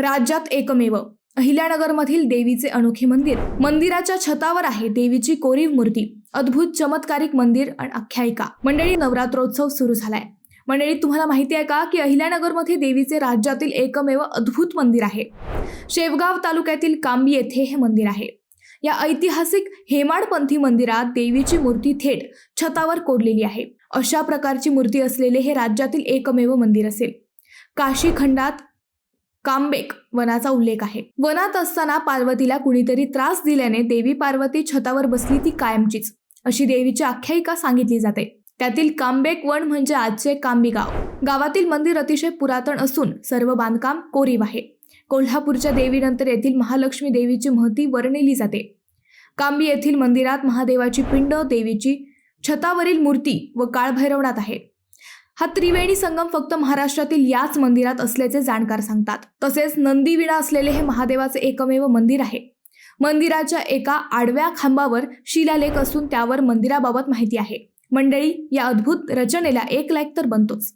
राज्यात एकमेव. अहिल्यानगरमधील देवीचे अनोखे मंदिर. मंदिराच्या छतावर आहे देवीची कोरीव मूर्ती. अद्भुत चमत्कारिक मंदिर आणि आख्यायिका. मंडळी नवरात्रोत्सव सुरू झालाय. मंडळी तुम्हाला माहिती आहे का की अहिल्यानगरमध्ये देवीचे राज्यातील एकमेव अद्भुत मंदिर आहे. शेवगाव तालुक्यातील कांबी येथे हे मंदिर आहे. या ऐतिहासिक हेमाडपंथी मंदिरात देवीची मूर्ती थेट छतावर कोरलेली आहे. अशा प्रकारची मूर्ती असलेले हे राज्यातील एकमेव मंदिर असेल. काशी खंडात कांबेक वनाचा उल्लेख आहे. वनात असताना पार्वतीला कुणीतरी त्रास दिल्याने देवी पार्वती छतावर बसली ती कायमचीच. अशी देवीची आख्यायिका सांगितली जाते. त्यातील कांबेक वन म्हणजे आजचे कांबी गाव. गावातील मंदिर अतिशय पुरातन असून सर्व बांधकाम कोरीव आहे. कोल्हापूरच्या देवीनंतर येथील महालक्ष्मी देवीची महती वर्णिली जाते. कांबी येथील मंदिरात महादेवाची पिंड देवीची छतावरील मूर्ती व काळभैरवनाथ आहे. हा त्रिवेणी संगम फक्त महाराष्ट्रातील याच मंदिरात असल्याचे जाणकार सांगतात. तसेच नंदीविणा असलेले हे महादेवाचे एकमेव मंदिर आहे. मंदिराच्या एका आडव्या खांबावर शिलालेख असून त्यावर मंदिराबाबत माहिती आहे. मंडळी या अद्भुत रचनेला एक लाईक तर बनतोच.